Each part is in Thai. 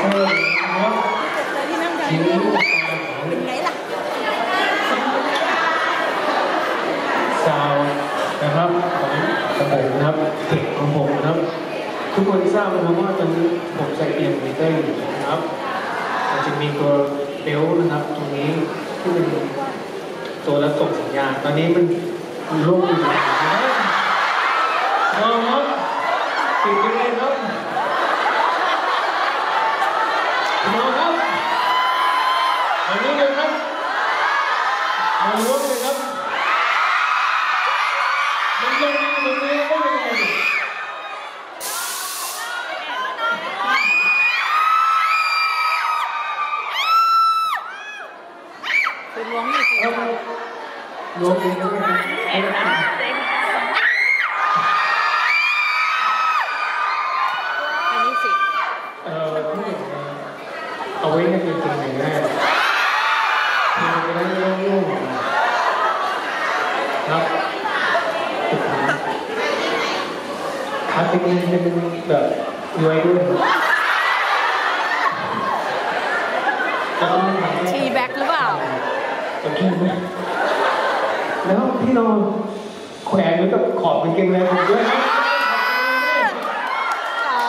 เพิ่มนะครับที่นั่งกันคิ้วนี่ตาของเป็นไงล่ะซาวนะครับของของผมนะครับเทคของผมนะครับ ทุกคนทราบไหมครับว่าตอนนี้ผมใส่เอียงมิเตอร์อยู่นะครับมันจะมีตัวเบลต์นะครับ ตรงนี้ที่เป็นตัวรับส่งสัญญาณ ตอนนี้มันโล่งอยู่นะครับติดยังไงครับมองครับอันนี้เลยครับ มองรถเลยครับ มันลงมามันเลยได้ยังไงเป็นล้วงอยู่สิเอาลงเองก็ไม่ได้ไม่ได้อันนี้สิเอ่อที่ผมเอาไว้ในกางเกงในแรกคือ ครับเป็นเป็นแบบรวยด้วยแล้วก็ทีแบ็คหรือเปล่าโอเคไหมแล้วพี่ลองแขวนไว้กับขอบกางเกงในผมด้วยนะอ๋อ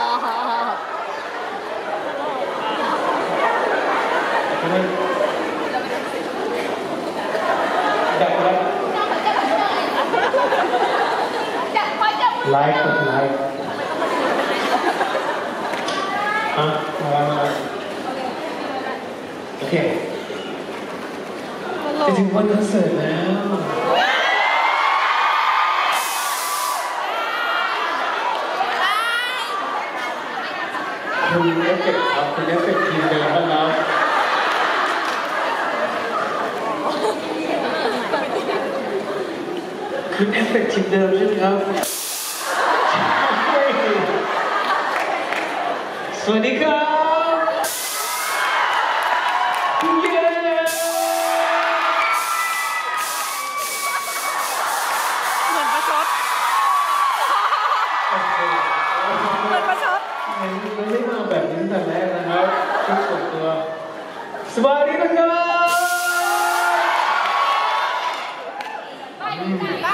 ดักไว้ไลฟ์กดไลฟ์อะมาแล้วมาแล้ว โอเคตลจะกถึงวันคอนเสิร์ตแล้วคุณเอฟเฟกต์ครับคุณเอฟเฟกต์ทีมเดิมบ้างแล้วคุณเอฟเฟกต์ทีมเดิมใช่ไหมครับใช่สวัสดีครับ มือนประชดมันไม่มาแบบนี้แต่แรกนะครับชุดส่วนตัวสวัสดีนะครับอืม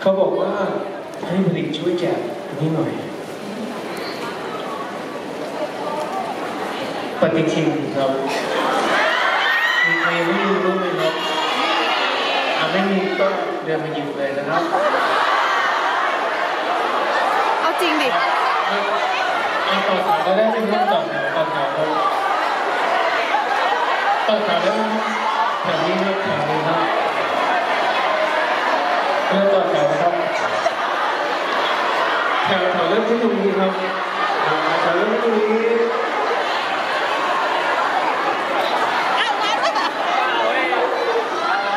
เขาบอกว่าให้ผลิตช่วยแจกนนี้หน่อย ปฏิทินครับมีใครไม่รู้ไหมครับ ไม่มีก็เดินมาหยิบเลยนะครับเอาจริงดิเอาต่อแถวก็ได้ไม่ต้องต่อแถวต่อแถวครับต่อแถวได้ไหมแถวนี้ครับแถวนี้ครับเริ่มต่อแถวนะครับแถวแถวเริ่มที่ตรงนี้ครับอ่าแถวเริ่มที่ตรงนี้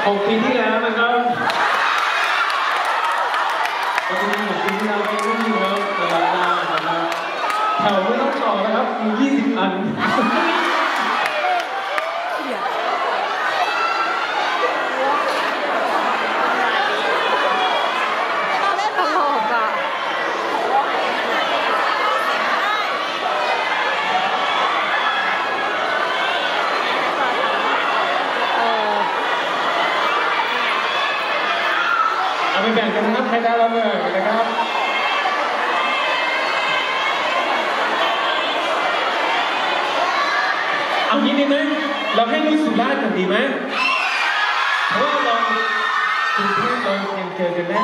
หกปีที่แล้วนะครับปัจจุบันหกปีที่แล้วก็ม่มีแล้วเวลาหน้านะครับแถวไม่ต้องต่อนะครับมี20 อัน ตลกอะ เออ เอา ไปแบ่งกันนะครับใครได้เราเลยนะครับเอางี้ดีไหมเราให้ลูกสุราษฎร์กันดีไหมเพราะว่าเราคุณเพื่อนเรายังเจอกันได้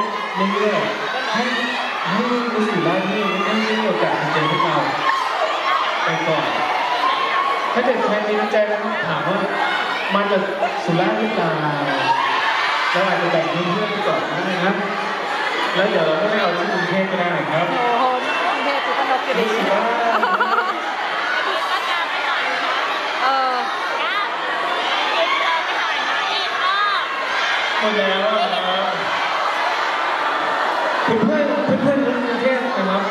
เรื่อยๆให้ให้ลูกสุราษฎร์นี่ได้มีโอกาสเจอพวกเราไปก่อนถ้าเกิดใครมีน้ำใจแล้วถามว่ามาจากสุราษฎร์หรือเปล่า เราอาจจะแบ่งเพื่อนๆไปก่อนก็ได้นะแล้วเดี๋ยวเราก็ไปเอาที่กรุงเทพก็ได้ครับโอ้โหกรุงเทพสุพนกอยู่ดีสุราษฎร์เออหมดแล้วนะครับเพื่อนเพื่อนเพื่อนกรุงเทพนะครับ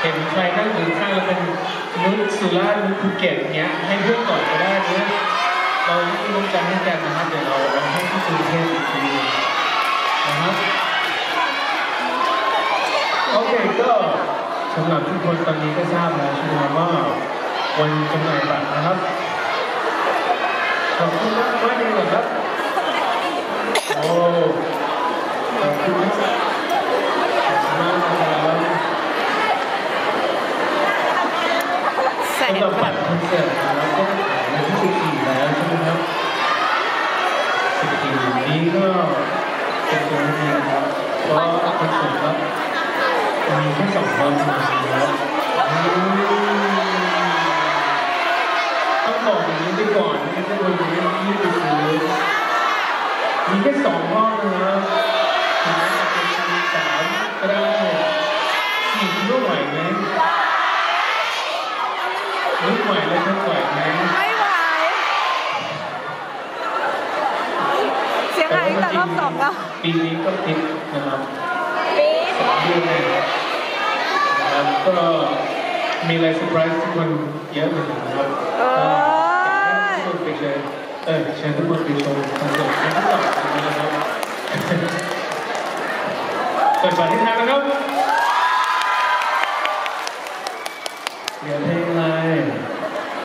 เห็นใครนั่งอยู่ข้างเราเป็นนุชสุราษฎร์นุชภูเก็ตเนี้ยให้เพื่อนก่อนก็ได้นะ เราไม่มีน้ำใจให้กันนะครับเดี๋ยวเราลองให้ผู้ชมเทสอีกทีนะครับโอเคก็สำหรับทุกคนตอนนี้ก็ทราบแล้วใช่ไหมครับว่าวันจำหน่ายบัตรนะครับขอบคุณมากมากเลยครับโอ้ขอบคุณมากขอบคุณมากนะครับ แสน สำหรับ แบ บัต บ รคอนเสิร์ตนะครับก็ขายในที่14แล้วใช่ไหมครับ14นี้ก็เป็นตัวนี้นะครับเพราะคอนเสิร์ตครับมีแค่สองวันเท่านั้นครับอืม ต้องบอกอย่างนี้ไปก่อนนะครับทุกคนที่ที่ไปซื้อมีแค่สองห้องนะครับถึงแม้จะเป็นชั้นสามก็ได้สี่คิดว่าไหวไหมไม่ไหวแล้วจะไหวไหมไม่ไหว เสียงหายตั้งแต่รอบสองแล้วปีนี้ก็ติดนะครับปีสองเดือนเลย ก็มีอะไรเซอร์ไพรส์ทุกคนเยอะเหมือนกันครับทุกคนไปเจอเออเชิญทุกคนไปชมคอนเสิร์ตัวงที่สองนะครับเปิดฝาที่ทางนะครับเดี๋ยวเพลง